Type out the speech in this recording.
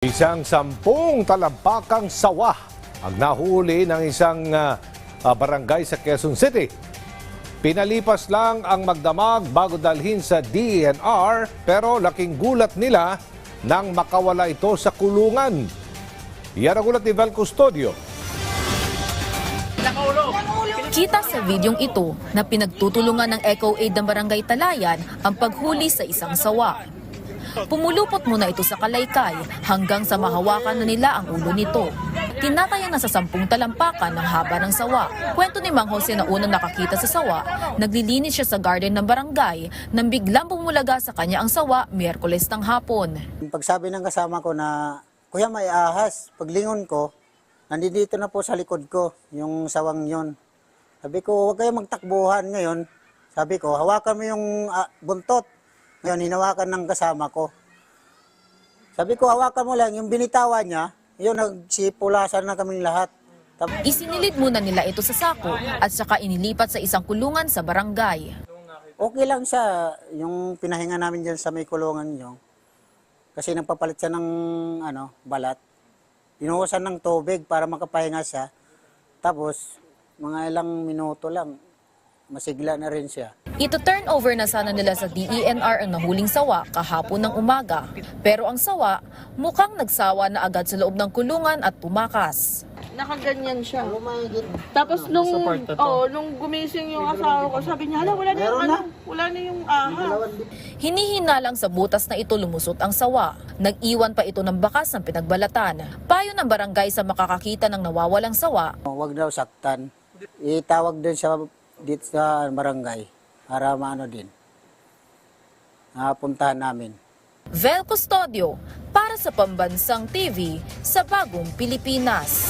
Isang sampung talampakang sawa ang nahuli ng isang ah, barangay sa Quezon City. Pinalipas lang ang magdamag bago dalhin sa DNR pero laking gulat nila nang makawala ito sa kulungan. Yan ang gulat ni Val Custodio. Kita sa videong ito na pinagtutulungan ng Eco Aid ng Barangay Talayan ang paghuli sa isang sawa. Pumulupot muna ito sa kalaykay hanggang sa mahawakan na nila ang ulo nito. Tinatayan na sa sampung talampakan ng haba ng sawa. Kwento ni Mang Jose na unang nakakita sa sawa, naglilinis siya sa garden ng barangay nang biglang bumulaga sa kanya ang sawa Miyerkules ng hapon. Pagsabi ng kasama ko na, Kuya may ahas, paglingon ko, nandito na po sa likod ko, yung sawang yon. Sabi ko, huwag kayong magtakbuhan ngayon. Sabi ko, hawakan mo yung ah, buntot. Ngayon, hinawakan ng kasama ko. Sabi ko, hawakan mo lang, yung binitawan niya, yun, nagsipulasan na kaming lahat. Isinilid muna nila ito sa sako at saka inilipat sa isang kulungan sa barangay. Okay lang siya, yung pinahinga namin dyan sa may kulungan nyo. Kasi nagpapalit siya ng ano, balat. Inuhusan ng tubig para makapahinga siya. Tapos, mga ilang minuto lang, masigla na rin siya. Ito turn over na sana nila sa DENR ang nahuling sawa kahapon ng umaga. Pero ang sawa mukhang nagsawa na agad sa loob ng kulungan at tumakas. nakaganyan siya. Tapos nung oh, nung gumising yung asawa ko, sabi niya, "Hala, wala na yung ano, wala na yung ahas." Hinihina lang sa butas na ito lumusot ang sawa. Nag-iwan pa ito ng bakas ng pinagbalatan. Payo ng barangay sa makakakita ng nawawalang sawa, Huwag daw saktan. Itawag din siya dito sa barangay para maano din. Napuntahan namin. Vel Custodio para sa Pambansang TV sa Bagong Pilipinas.